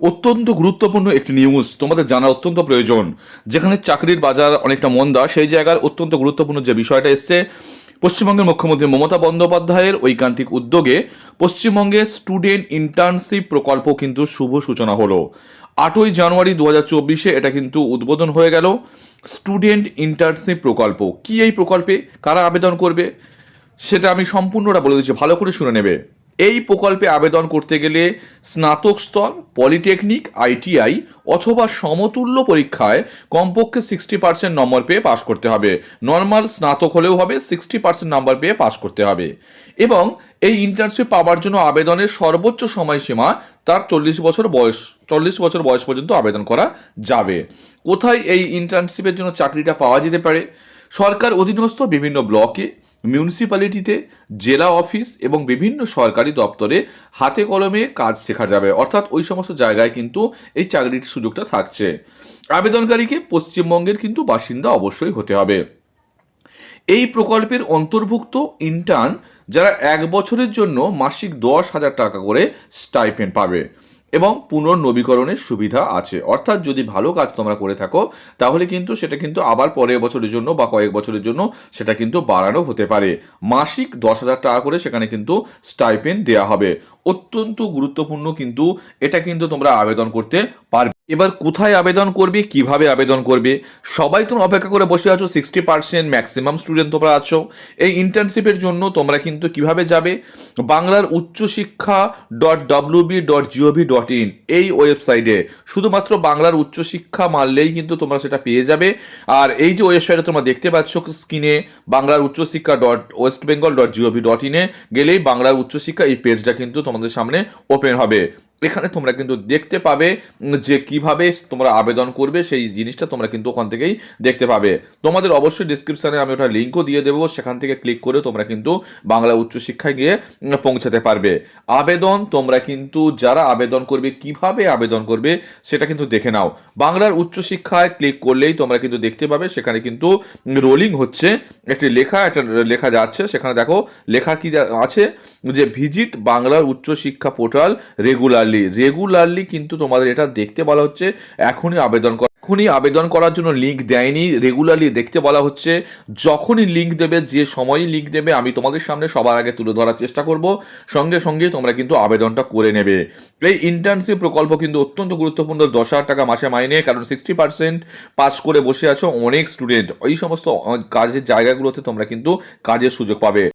অত্যন্ত গুরুত্বপূর্ণ একটি নিউজ তোমাদের জানা অত্যন্ত প্রয়োজন। যেখানে চাকরির বাজার অনেকটা মন্দা, সেই জায়গার অত্যন্ত গুরুত্বপূর্ণ যে বিষয়টা এসছে, পশ্চিমবঙ্গের মুখ্যমন্ত্রী মমতা বন্দ্যোপাধ্যায়ের ঐকান্তিক উদ্যোগে পশ্চিমবঙ্গে স্টুডেন্ট ইন্টার্নশিপ প্রকল্প কিন্তু শুভ সূচনা হলো। আটই জানুয়ারি দু এটা কিন্তু উদ্বোধন হয়ে গেল। স্টুডেন্ট ইন্টার্নশিপ প্রকল্প। কি এই প্রকল্পে? কারা আবেদন করবে? সেটা আমি সম্পূর্ণটা বলে দিচ্ছি। ভালো করে শুনে নেবে। এই প্রকল্পে আবেদন করতে গেলে স্নাতক স্তর, পলিটেকনিক, আইটিআই অথবা সমতুল্য পরীক্ষায় কমপক্ষে সিক্সটি পার্সেন্ট নম্বর পেয়ে পাশ করতে হবে। নর্মাল স্নাতক হলেও হবে সিক্সটি পার্সেন্ট নম্বর পেয়ে পাশ করতে হবে। এবং এই ইন্টার্নশিপ পাওয়ার জন্য আবেদনের সর্বোচ্চ সময়সীমা তার চল্লিশ বছর বয়স, চল্লিশ বছর বয়স পর্যন্ত আবেদন করা যাবে। কোথায় এই ইন্টার্নশিপের জন্য চাকরিটা পাওয়া যেতে পারে? সরকার অধীনস্থ বিভিন্ন ব্লকে মিউনিসিপ্যালিটিতে জেলা অফিস এবং বিভিন্ন সরকারি দপ্তরে হাতে কলমে কাজ শেখা যাবে। অর্থাৎ ওই সমস্ত জায়গায় কিন্তু এই চাকরির সুযোগটা থাকছে। আবেদনকারীকে পশ্চিমবঙ্গের কিন্তু বাসিন্দা অবশ্যই হতে হবে। এই প্রকল্পের অন্তর্ভুক্ত ইন্টার্ন যারা এক বছরের জন্য মাসিক দশ হাজার টাকা করে স্টাইপেন্ড পাবে। এবং পুনর্নবীকরণের সুবিধা আছে। অর্থাৎ যদি ভালো কাজ তোমরা করে থাকো, তাহলে কিন্তু সেটা কিন্তু আবার পরের বছরের জন্য বা কয়েক বছরের জন্য সেটা কিন্তু বাড়ানো হতে পারে। মাসিক দশ হাজার টাকা করে সেখানে কিন্তু স্টাইপেন্ড দেওয়া হবে। অত্যন্ত গুরুত্বপূর্ণ কিন্তু এটা কিন্তু তোমরা আবেদন করতে পারবে। এবার কোথায় আবেদন করবে, কীভাবে আবেদন করবে? সবাই তোমরা অপেক্ষা করে বসে আছো সিক্সটি পার্সেন্ট ম্যাক্সিমাম স্টুডেন্ট তোমরা আছো। এই ইন্টার্নশিপের জন্য তোমরা কিন্তু কীভাবে যাবে? বাংলার উচ্চশিক্ষা dot W B dot GOV dot in এই ওয়েবসাইটে শুধুমাত্র বাংলার উচ্চশিক্ষা মারলেই কিন্তু তোমরা সেটা পেয়ে যাবে। আর এই যে ওয়েবসাইটে তোমরা দেখতে পাচ্ছ স্ক্রিনে বাংলার উচ্চশিক্ষা dot West Bengal dot GOV dot ইনে গেলেই বাংলার উচ্চশিক্ষা এই পেজটা কিন্তু তোমাদের সামনে ওপেন হবে। এখানে তোমরা কিন্তু দেখতে পাবে যে কীভাবে তোমরা আবেদন করবে, সেই জিনিসটা তোমরা কিন্তু ওখান থেকেই দেখতে পাবে। তোমাদের অবশ্যই ডিসক্রিপশনে আমি ওটা লিঙ্কও দিয়ে দেবো, সেখান থেকে ক্লিক করে তোমরা কিন্তু বাংলা উচ্চশিক্ষায় গিয়ে পৌঁছাতে পারবে। আবেদন তোমরা কিন্তু যারা আবেদন করবে, কীভাবে আবেদন করবে, সেটা কিন্তু দেখে নাও। বাংলার উচ্চশিক্ষায় ক্লিক করলেই তোমরা কিন্তু দেখতে পাবে, সেখানে কিন্তু রোলিং হচ্ছে, একটি লেখা, একটা লেখা যাচ্ছে, সেখানে দেখো লেখা কি আছে, যে ভিজিট বাংলার উচ্চশিক্ষা পোর্টাল রেগুলারলি রেগুলারলি রেগুলারলি কিন্তু তোমাদের এটা দেখতে বলা হচ্ছে, এখনই আবেদন কর এখনই আবেদন করার জন্য লিঙ্ক দেয়নি। রেগুলারলি দেখতে বলা হচ্ছে, যখনই লিঙ্ক দেবে, যে সময়ই লিঙ্ক দেবে, আমি তোমাদের সামনে সবার আগে তুলে ধরার চেষ্টা করব। সঙ্গে সঙ্গে তোমরা কিন্তু আবেদনটা করে নেবে। এই ইন্টার্নশিপ প্রকল্প কিন্তু অত্যন্ত গুরুত্বপূর্ণ, দশ হাজার টাকা মাসে মাইনে, কারণ সিক্সটি পার্সেন্ট পাস করে বসে আছো অনেক স্টুডেন্ট ওই সমস্ত কাজের জায়গাগুলোতে তোমরা কিন্তু কাজের সুযোগ পাবে।